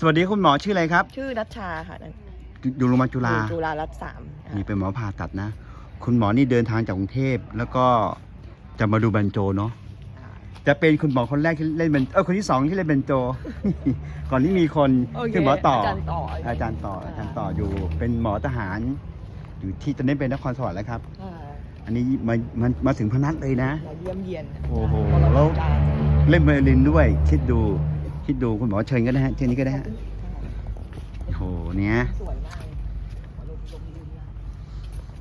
สวัสดีคุณหมอชื่ออะไรครับ ชื่อนัชชาค่ะนั่นอยู่อยู่โรงพยาบาลจุฬาอยู่จุฬารัตน์สามค่ะนี่เป็นหมอผ่าตัดนะ คุณหมอนี่เดินทางจากกรุงเทพแล้วก็จะมาดูบันโจเนาะจะเป็นคุณหมอคนแรกที่เล่นเป็นเออคนที่สองที่เล่นเป็นโจ ก่อนที่มีคนโอเคคือหมอต่ออาจารย์ต่ออาจารย์ต่ออาจารย์ต่ออยู่เป็นหมอทหาร อยู่ที่ตอนนี้เป็นนครสวรรค์แล้วครับค่ะอันนี้มามามาถึงพนัสเลยนะมาเยี่ยมเยียนโอ้โหค่ะแล้วอาจารย์เล่นไวโอลินด้วยคิดดู คิดดูคุณหมอเชิญก็ได้ฮะเชิญนี้ก็ได้ฮะโอ้โหเนี้ยสวยมากเลยลมลมลื่นมาก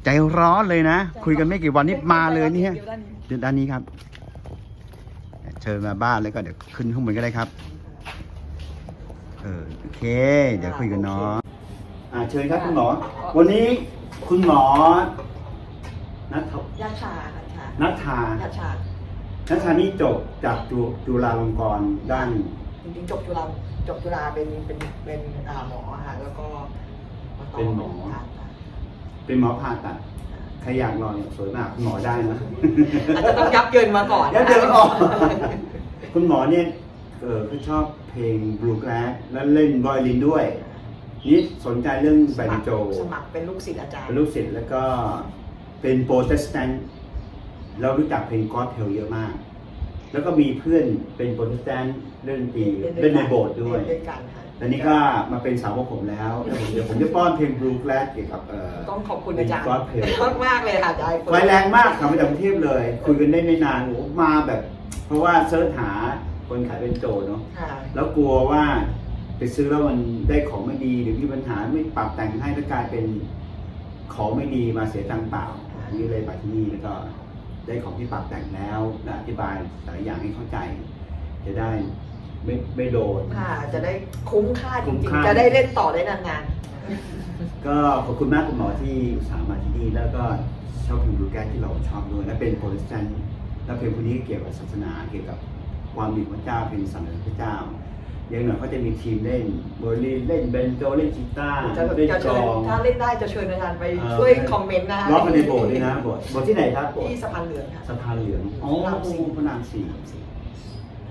ใจร้อนเลยนะ คุยกันไม่กี่วันนี้มาเลยนี่ฮะดี๋วด้านนี้เดี๋ยวด้านนี้ครับ เชิญมาบ้านแล้วก็เดี๋ยวขึ้นข้างบนก็ได้ครับ เออโอเค เดี๋ยวคุยกันเนาะอ่าเชิญครับคุณหมอ วันนี้คุณหมอนัทยาชานัชชานัทธายาชานัทธานี่จบจากจุจุฬาลงกรณ์ด้าน จริงๆจบจุฬาจบจุฬาเป็นเป็นเป็นอ่าหมอค่ะแล้วก็าต่เป็นหมอค่ะเป็นหมอผ่าตัดใครอยากลองเนี่ยสวยมากคุณหมอได้นะ อาจจะต้องยับเยินมาก่อนแล้วเดินออกคุณหมอเนี่ยเออเขาชอบเพลงบลูแกรสแล้วเล่นไวโอลินด้วย นี่สนใจเรื่องแบนโจสมัครเป็นลูกศิษย์อาจารย์ เป็นลูกศิษย์แล้วก็เป็นโปรเตสแตนต์เรารู้จักเพลงก็อดเทลเยอะมาก แล้วก็มีเพื่อนเป็นโปรเตสแตนต์เล่นดนตรีเล่นในโบสถ์ด้วยเล่นด้วยกันค่ะตอนนี้ก็มาเป็นสาวกผมแล้วแล้วผมเดี๋ยวผมจะป้อนเพลงบลูแกรสเกี่ยวกับเอ่อ ต้องขอบคุณอาจารย์เป็น gospel มากมากๆเลยค่ะอาจารย์ไฟแรงมากกลับมาจากกรุงเทพเลย คุยกันได้ไม่นานโอ้โหมาแบบ เพราะว่าเซิร์ชหาคนขายเป็นโจเนาะ ค่ะ แล้วกลัวว่าไปซื้อแล้วมันได้ของไม่ดีหรือมีปัญหาไม่ปรับแต่งให้แล้วกลายเป็นของไม่ดีมาเสียตังค์เปล่าอันนี้เลยมาที่นี่แล้วก็ ได้ของที่ปรับแต่งแล้ว และอธิบายหลายอย่างให้เข้าใจ จะได้ไม่ไม่โดน ค่ะจะได้คุ้มค่าจคุ้มริงค่า ๆ จะได้เล่นต่อได้นานก็ขอบคุณมากคุณหมอที่อุตส่าห์มาที่นี่แล้วก็ชอบเพลงบลูแกรสที่เราชอบด้วยและเป็นโปรเตสแตนต์และเพลงพวกนี้เกี่ยวกับศาสนาเกี่ยวกับความดีของพระเจ้าเป็นสรรเสริญพระเจ้าอ ย่างหน่อยเขาจะมีทีมเล่นโบลีนเล่นเบนโจเล่นกีตาร์ๆจะเล่นจะกลเชิญองถ้าเล่นได้จะเชิญอาจารย์ไปเออช่วยคอมเมนต์นะคะร้องกันในโบสถ์ด้วยนะโบสถ์โบสถ์ที่ไหนครับโบสถ์ ที่สะพานเหลืองค่ะ สะพานเหลืองอ๋อพระรามสี่ พระรามสี่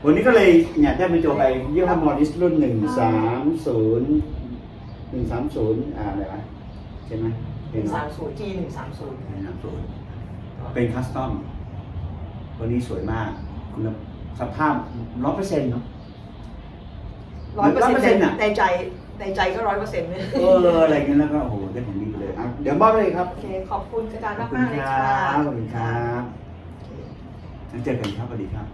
วันนี้ก็เลยเนี่ยได้เป็นโจไปเยี่ยมมอริสรุ่นหนึ่งสามศูนย์หนึ่งสามศูนย์อ่าอะไรวะใช่ไหมหเป็นนึ่งเนาะสามศูนย์จีหนึ่งสามศูนย์หนึ่งสามศูนย์เป็นคัสตอมวันนี้สวยมากคุณสภาพร้อยเปอร์เซ็นต์เนาะ ร้อยเปอร์เซ็น100%อะต์ในใจในใจก็ร้อยเปอร์เซ็นต์เลยเอออะไรเงี้ยแล้วก็โอ้โหได้ของดีไปเลยอะเดี๋ยวมอบเลยครับโอเคขอบคุณอาจารย์ขอบมากคุณมากๆเลยคค่ะรับขอบคุณครับงั้นเจอกันครับสวัสดีครับ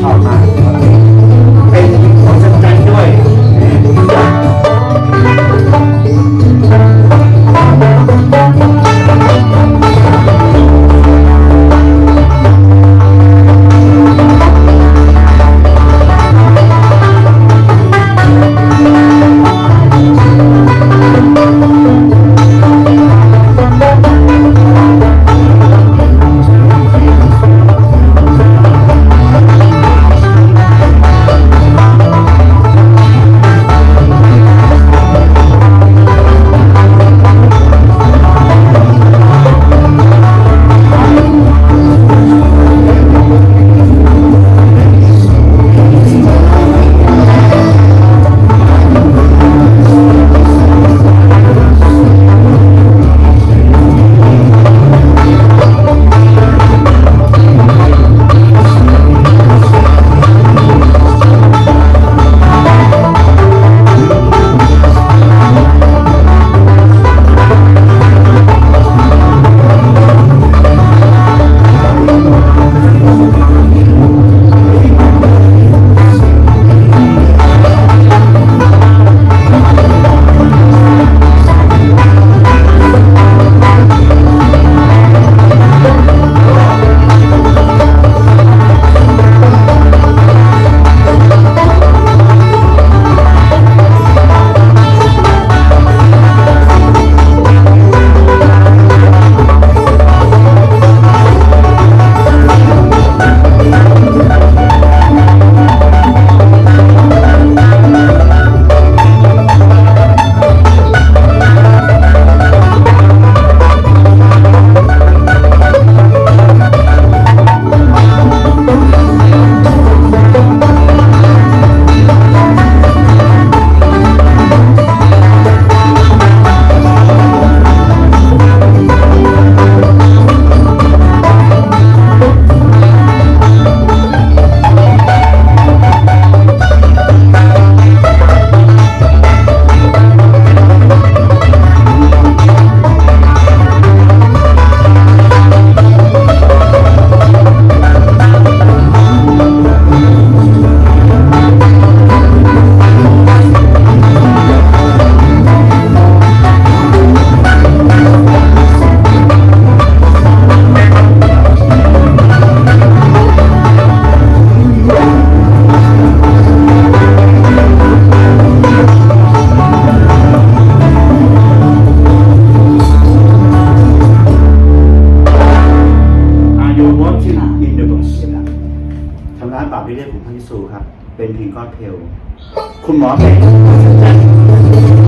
อะไรชอบมา Rock Hill คุณหมอเป็น